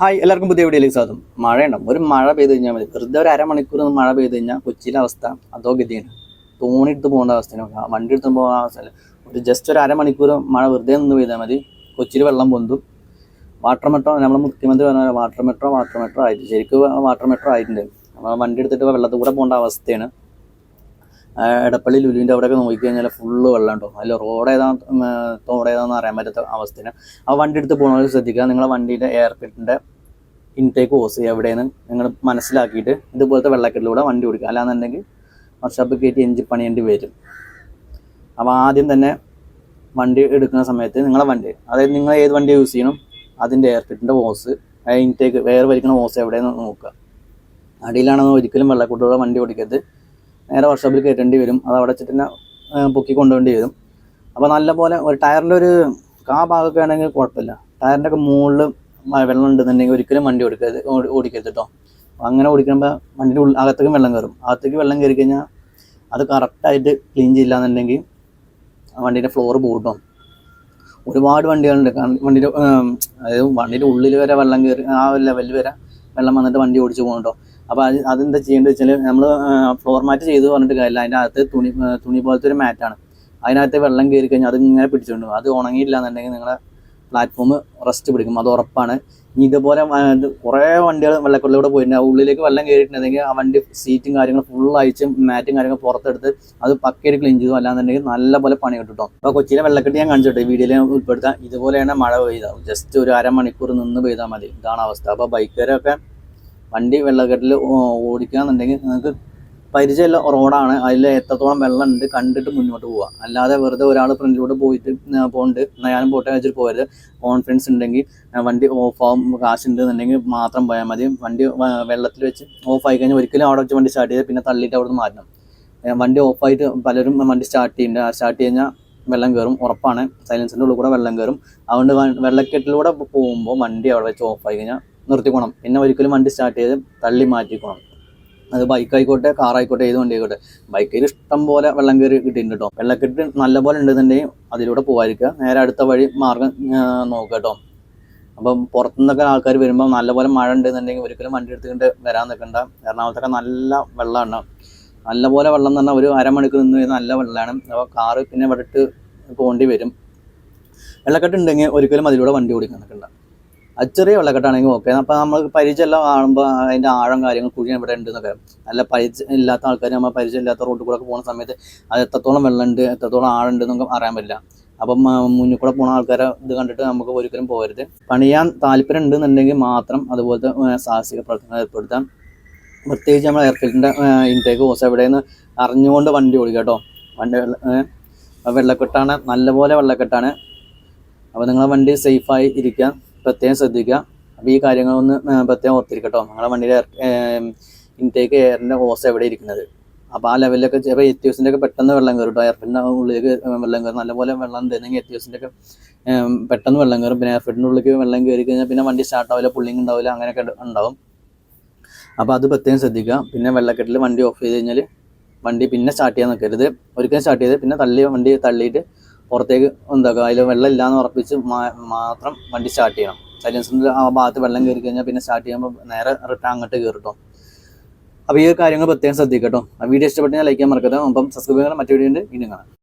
Hi എല്ലാവർക്കും പുതിയ വീഡിയോയിലേക്ക് സ്വാഗതം. മഴയുണ്ടാവും ഒരു മഴ പെയ്ത് കഴിഞ്ഞാൽ മതി. വെറുതെ ഒരു അരമണിക്കൂർ ഒന്ന് മഴ പെയ്ത് കഴിഞ്ഞാൽ കൊച്ചിയിലെ അവസ്ഥ അതോ ഗതിയാണ് തോണിയെടുത്ത് പോകേണ്ട അവസ്ഥയാണ് വണ്ടി എടുത്ത് പോകുന്ന അവസ്ഥ ഒരു ജസ്റ്റ് ഒരു അരമണിക്കൂർ മഴ വെറുതെ നിന്ന് പെയ്താൽ മതി. കൊച്ചിയിൽ വെള്ളം പൊന്തും. വാട്ടർ മെട്രോ നമ്മൾ മുഖ്യമന്ത്രി പറഞ്ഞ വാട്ടർ മെട്രോ വാട്ടർ മെട്രോ ആയിട്ട്. ശരിക്കും വാട്ടർ മെട്രോ ആയിട്ടുണ്ട്. നമ്മൾ വണ്ടി എടുത്തിട്ട് വെള്ളത്തിൽ കൂടെ പോകേണ്ട അവസ്ഥയാണ്. എടപ്പള്ളി ലുലുവിന്റെ അവിടെയൊക്കെ നോക്കിക്കഴിഞ്ഞാൽ ഫുള്ള് വെള്ളം ഉണ്ടോ അല്ല റോഡ് ഏതാ തോട് ഏതാണെന്ന് അറിയാൻ പറ്റാത്ത അവസ്ഥയാണ്. ആ വണ്ടി എടുത്ത് പോകുന്നവർ ശ്രദ്ധിക്കുക. നിങ്ങളെ വണ്ടിയുടെ എയർ ഫിൽറ്ററിന്റെ ഇൻടേക്ക് ഓസ് എവിടെയെന്ന് നിങ്ങൾ മനസ്സിലാക്കിയിട്ട് ഇതുപോലത്തെ വെള്ളക്കെട്ടിലൂടെ വണ്ടി ഓടിക്കുക. അല്ലാന്നുണ്ടെങ്കിൽ വർഷാപ്പ് കയറ്റി എഞ്ചിൻ പണിയേണ്ടി വരും. അപ്പോൾ ആദ്യം തന്നെ വണ്ടി എടുക്കുന്ന സമയത്ത് നിങ്ങളെ വണ്ടി അതായത് നിങ്ങൾ ഏത് വണ്ടി യൂസ് ചെയ്യണം അതിന്റെ എയർ ഹോസ് ഇൻടേക്ക് വേറെ വലിക്കുന്ന ഓസ് എവിടെയെന്ന് നോക്കുക. അടിയിലാണെന്ന് ഒരിക്കലും വെള്ളക്കെട്ടിലൂടെ വണ്ടി ഓടിക്കരുത്. നേരെ വർക്ക്ഷോപ്പിൽ കയറ്റേണ്ടി വരും. അത് അവിടെ വെച്ചിട്ട് തന്നെ പൊക്കി കൊണ്ടുപോകേണ്ടി വരും. അപ്പോൾ നല്ല പോലെ ഒരു ടയറിന്റെ ഒരു കാ ഭാഗമൊക്കെ ആണെങ്കിൽ കുഴപ്പമില്ല. ടയറിന്റെ ഒക്കെ മുകളിൽ വെള്ളം ഉണ്ടെന്നുണ്ടെങ്കിൽ ഒരിക്കലും വണ്ടി ഓടിക്കരുത് ഓടി- ഓടിക്കരുത് കേട്ടോ അങ്ങനെ ഓടിക്കുമ്പോൾ വണ്ടിന്റെ ഉള്ളിൽ അകത്തേക്കും വെള്ളം കയറും അകത്തേക്ക് വെള്ളം കയറി കഴിഞ്ഞാൽ അത് കറക്റ്റായിട്ട് ക്ലീൻ ചെയ്യില്ല എന്നുണ്ടെങ്കിൽ വണ്ടീന്റെ ഫ്ലോർ പൂട്ടും. ഒരുപാട് വണ്ടികളുണ്ട്. വണ്ടിയുടെ അതായത് വണ്ടിയുടെ ഉള്ളിൽ വരെ വെള്ളം കയറി ആ ലെവലിൽ വരെ വെള്ളം വന്നിട്ട് വണ്ടി ഓടിച്ചു പോകുന്നുണ്ടോ അപ്പോൾ അത് അതെന്താ ചെയ്യേണ്ടത് വെച്ചാൽ നമ്മൾ ഫ്ലോർ മാറ്റ് ചെയ്തു പറഞ്ഞിട്ട് കാര്യമില്ല. അതിന്റെ അകത്ത് തുണി തുണി പോലത്തെ ഒരു മാറ്റാണ് അതിനകത്ത് വെള്ളം കയറി കഴിഞ്ഞാൽ അത് ഇങ്ങനെ പിടിച്ചുകൊണ്ട് അത് ഉണങ്ങിയില്ല എന്നുണ്ടെങ്കിൽ നിങ്ങളുടെ പ്ലാറ്റ്ഫോം റെസ്റ്റ് പിടിക്കും. അത് ഉറപ്പാണ്. ഇനി ഇതുപോലെ കുറേ വണ്ടികൾ വെള്ളക്കൊള്ളിലൂടെ പോയിട്ടുണ്ട്. ആ ഉള്ളിലേക്ക് വെള്ളം കയറിയിട്ടുണ്ടെങ്കിൽ ആ വണ്ടി സീറ്റും കാര്യങ്ങളും ഫുൾ അയച്ച് മാറ്റും കാര്യങ്ങളും പുറത്തെടുത്ത് അത് പക്കയായിട്ട് ക്ലീൻ ചെയ്തു. അല്ലാന്നുണ്ടെങ്കിൽ നല്ല പോലെ പണി കിട്ടും അപ്പോൾ കൊച്ചിയിലെ വെള്ളക്കെട്ട് ഞാൻ കാണിച്ചോട്ടെ വീഡിയോയിൽ ഉൾപ്പെടുത്താം. ഇതുപോലെയാണ് മഴ പെയ്താൽ ജസ്റ്റ് ഒരു അരമണിക്കൂർ നിന്ന് പെയ്താൽ മതി. ഇതാണ് അവസ്ഥ. അപ്പോൾ ബൈക്കുകാരൊക്കെ വണ്ടി വെള്ളക്കെട്ടിൽ ഓടിക്കുക എന്നുണ്ടെങ്കിൽ നിങ്ങൾക്ക് പരിചയമുള്ള റോഡാണ്. അതിൽ എത്രത്തോളം വെള്ളം ഉണ്ട് കണ്ടിട്ട് മുന്നോട്ട് പോവുക. അല്ലാതെ വെറുതെ ഒരാൾ ഫ്രണ്ടിലൂടെ പോയിട്ട് എന്നാ ഞാനും പോട്ടെ വെച്ചിട്ട് പോകരുത് കോൺഫിഡൻസ് ഉണ്ടെങ്കിൽ വണ്ടി ഓഫ് ആവും ഉണ്ട് എന്നുണ്ടെങ്കിൽ മാത്രം പോയാൽ മതി. വണ്ടി വെള്ളത്തിൽ വെച്ച് ഓഫ് ആയി കഴിഞ്ഞാൽ ഒരിക്കലും അവിടെ വെച്ച് വണ്ടി സ്റ്റാർട്ട് ചെയ്ത് പിന്നെ തള്ളിയിട്ട് അവിടെ മാറ്റണം. വണ്ടി ഓഫായിട്ട് പലരും വണ്ടി സ്റ്റാർട്ട് ചെയ്യുന്നുണ്ട് സ്റ്റാർട്ട് കഴിഞ്ഞാൽ വെള്ളം കയറും ഉറപ്പാണ്. സൈലൻസിന്റെ ഉള്ളിൽ കൂടെ വെള്ളം കയറും അതുകൊണ്ട് വെള്ളക്കെട്ടിലൂടെ പോകുമ്പോൾ വണ്ടി അവിടെ വെച്ച് ഓഫായി കഴിഞ്ഞാൽ നിർത്തിക്കോണം. പിന്നെ ഒരിക്കലും വണ്ടി സ്റ്റാർട്ട് ചെയ്ത് തള്ളി മാറ്റിക്കോണം. അത് ബൈക്ക് ആയിക്കോട്ടെ കാർ ആയിക്കോട്ടെ ഏത് വണ്ടി ആയിക്കോട്ടെ. ബൈക്കിൽ ഇഷ്ടം പോലെ വെള്ളം കയറി കിട്ടിയിട്ടുണ്ട് കേട്ടോ വെള്ളക്കെട്ട് നല്ല പോലെ ഉണ്ടെന്നുണ്ടെങ്കിൽ അതിലൂടെ പോകാതിരിക്കുക നേരെ അടുത്ത വഴി മാർഗം നോക്കുക കേട്ടോ അപ്പം പുറത്തുനിന്നൊക്കെ ആൾക്കാർ വരുമ്പോൾ നല്ലപോലെ മഴ ഉണ്ടെന്നുണ്ടെങ്കിൽ ഒരിക്കലും വണ്ടി എടുത്തുകൊണ്ട് വരാൻ നിൽക്കണ്ട. എറണാകുളത്തൊക്കെ നല്ല വെള്ളമാണ് നല്ലപോലെ വെള്ളം എന്ന് പറഞ്ഞാൽ ഒരു അരമണിക്കൂർ നിന്ന് കഴിഞ്ഞാൽ നല്ല വെള്ളമാണ്. അപ്പോൾ കാറ് പിന്നെ ഇവിടെ പോകേണ്ടി വരും. വെള്ളക്കെട്ട് ഉണ്ടെങ്കിൽ ഒരിക്കലും അതിലൂടെ വണ്ടി ഓടിക്കാൻ നിൽക്കണ്ട. അത് ചെറിയ വെള്ളക്കെട്ടാണെങ്കിൽ ഓക്കെ അപ്പോൾ നമ്മൾ പരിചയമെല്ലാം കാണുമ്പോൾ അതിന്റെ ആഴം കാര്യങ്ങൾ കുഴി എവിടെ ഉണ്ട് എന്നൊക്കെ. നല്ല പരിചയം ഇല്ലാത്ത ആൾക്കാർ നമ്മൾ പരിചയം ഇല്ലാത്ത റോഡിൽ കൂടെ പോകുന്ന സമയത്ത് അത് എത്രത്തോളം വെള്ളമുണ്ട് എത്രത്തോളം ആഴുണ്ട് എന്നൊക്കെ അറിയാൻ പറ്റില്ല. അപ്പം മുന്നിൽ കൂടെ പോകുന്ന ആൾക്കാരെ ഇത് കണ്ടിട്ട് നമുക്ക് ഒരിക്കലും പോകരുത്. പണിയാൻ താല്പര്യം ഉണ്ടെന്നുണ്ടെങ്കിൽ മാത്രം അതുപോലത്തെ സാഹസിക പ്രവർത്തനങ്ങൾ ഏർപ്പെടുത്താം. പ്രത്യേകിച്ച് നമ്മൾ എയർഫിൽറ്റിന്റെ ഇൻടേക്ക് ഹോസ് എവിടെയെന്ന് അറിഞ്ഞുകൊണ്ട് വണ്ടി ഓടിക്കുക കേട്ടോ. വണ്ടി വെള്ള- വെള്ളക്കെട്ടാണ് നല്ലപോലെ വെള്ളക്കെട്ടാണ്. അപ്പോൾ നിങ്ങളെ വണ്ടി സേഫായി ഇരിക്കുക. പ്രത്യേകം ശ്രദ്ധിക്കുക. അപ്പോൾ ഈ കാര്യങ്ങളൊന്ന് പ്രത്യേകം ഓർത്തിരിക്കട്ടോ. കേട്ടോ നിങ്ങളെ വണ്ടിയുടെ ഇൻടേക്ക് എയറിന്റെ ഹോസ് എവിടെ ഇരിക്കുന്നത്? അപ്പോൾ ആ ലെവലിലൊക്കെ ചിലപ്പോൾ എത്തിയോസിന്റെ ഒക്കെ പെട്ടെന്ന് വെള്ളം കയറും കേട്ടോ എയർഫിന്റെ ഉള്ളിലേക്ക് വെള്ളം കയറും നല്ലപോലെ വെള്ളം ഉണ്ടെങ്കിൽ എത്തിയോസിന്റെ ഒക്കെ പെട്ടെന്ന് വെള്ളം കയറും പിന്നെ എയർഫിന്റെ ഉള്ളിലേക്ക് വെള്ളം കയറി കഴിഞ്ഞാൽ പിന്നെ വണ്ടി സ്റ്റാർട്ട് ആവില്ല പുള്ളിങ് ഉണ്ടാവില്ല അങ്ങനെയൊക്കെ ഉണ്ടാവും. അപ്പോൾ അത് പ്രത്യേകം ശ്രദ്ധിക്കുക. പിന്നെ വെള്ളക്കെട്ടിൽ വണ്ടി ഓഫ് ചെയ്ത് കഴിഞ്ഞാൽ വണ്ടി പിന്നെ സ്റ്റാർട്ട് ചെയ്യാൻ നിൽക്കരുത് ഒരിക്കലും സ്റ്റാർട്ട് ചെയ്ത് പിന്നെ തള്ളി വണ്ടി തള്ളിയിട്ട് പുറത്തേക്ക് എന്താക്കുക അതിൽ വെള്ളം ഇല്ലാന്ന് ഉറപ്പിച്ച് മാത്രം വണ്ടി സ്റ്റാർട്ട് ചെയ്യണം. സൈലൻസറിന്റെ ആ ഭാഗത്ത് വെള്ളം കയറി കഴിഞ്ഞാൽ പിന്നെ സ്റ്റാർട്ട് ചെയ്യുമ്പോൾ നേരെ റിട്ടേൺ അങ്ങോട്ട് കയറിട്ടോ അപ്പോൾ ഈ കാര്യങ്ങൾ പ്രത്യേകം ശ്രദ്ധിക്കട്ടോ. വീഡിയോ ഇഷ്ടപ്പെട്ടാൽ ലൈക്ക് ചെയ്യാൻ മറക്കരുത്. അപ്പം സബ്സ്ക്രൈബ് ചെയ്യണം മറ്റു വീഡിയോ ഉണ്ട്. വീണ്ടും കാണാം.